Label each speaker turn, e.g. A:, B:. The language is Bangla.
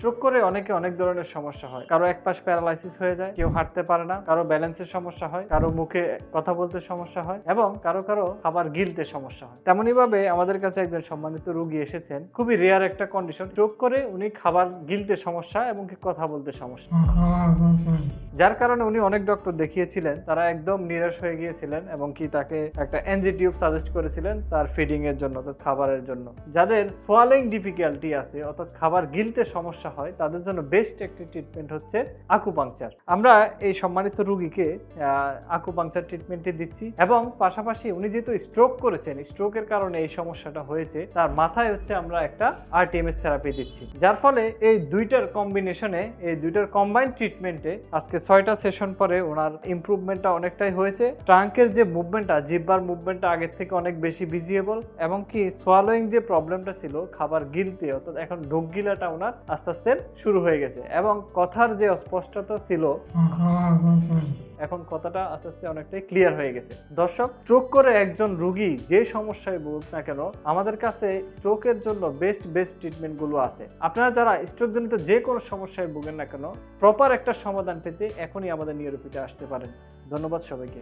A: স্ট্রোক করে অনেকে অনেক ধরনের সমস্যা হয়। কারও এক পাশ প্যারালাইসিস হয়ে যায়, কেউ হাঁটতে পারে না, কারও ব্যালেন্সের সমস্যা হয়, কারও মুখে কথা বলতে সমস্যা হয় এবং কারও কারও খাবার গিলতে সমস্যা হয়। তেমনই ভাবে আমাদের কাছে একজন সম্মানিত রোগী এসেছেন। খুবই রেয়ার একটা কন্ডিশন স্ট্রোক করে উনি খাবার গিলতে সমস্যা এবং কথা বলতে সমস্যা। যার কারণে উনি অনেক ডক্টর দেখিয়েছিলেন, তারা একদম নিরাশ হয়ে গিয়েছিলেন এবং কি তাকে একটা এনজি টিউব সাজেস্ট করেছিলেন তার ফিডিং এর জন্য খাবারের জন্য। যাদের সোয়ালিং ডিফিকাল্টি আছে, অর্থাৎ খাবার গিলতে সমস্যা হয়, তাদের জন্য বেস্ট একটি ট্রিটমেন্ট হচ্ছে আকুপাংচার আমরা এই সম্মানিত রুগীকে আকুপাংচার ট্রিটমেন্টটি দিচ্ছি এবং পাশাপাশি উনি যেহেতু স্ট্রোক করেছেন স্ট্রোকের কারণে এই সমস্যাটা হয়েছে, তার মাথায় হচ্ছে আমরা একটা আরটিএমএস থেরাপি দিচ্ছি। যার ফলে এই দুইটার কম্বিনেশনে এই দুইটার কম্বাইন্ড ট্রিটমেন্টে আজকে ছয়টা সেশন পরে ওনার ইমপ্রুভমেন্টটা অনেকটাই হয়েছে। ট্রাঙ্কের যে মুভমেন্টটা জিব্বার মুভমেন্টটা আগের থেকে অনেক বেশি ভিজিয়েবল এবং কি সোয়ালোয়িং যে প্রবলেমটা ছিল, খাবার গিলতে, অর্থাৎ এখন ঢোক গিলাটা ওনার আস্তে আস্তে শুরু হয়ে গেছে। এবং কথার যে অস্পষ্টতা ছিল, এখন কথাটা আস্তে আস্তে অনেকটাই ক্লিয়ার হয়ে গেছে। দর্শক স্ট্রোক করে একজন রুগী যে সমস্যায় ভুগুক না কেন, আমাদের কাছে স্ট্রোকের জন্য বেস্ট বেস্ট ট্রিটমেন্টগুলো আছে। আপনারা যারা স্ট্রোক জনিত যে কোনো সমস্যায় ভুগেন না কেন প্রপার একটা সমাধান পেতে এখনই আমাদের নিয়রোপিতে আসতে পারেন। ধন্যবাদ সবাইকে।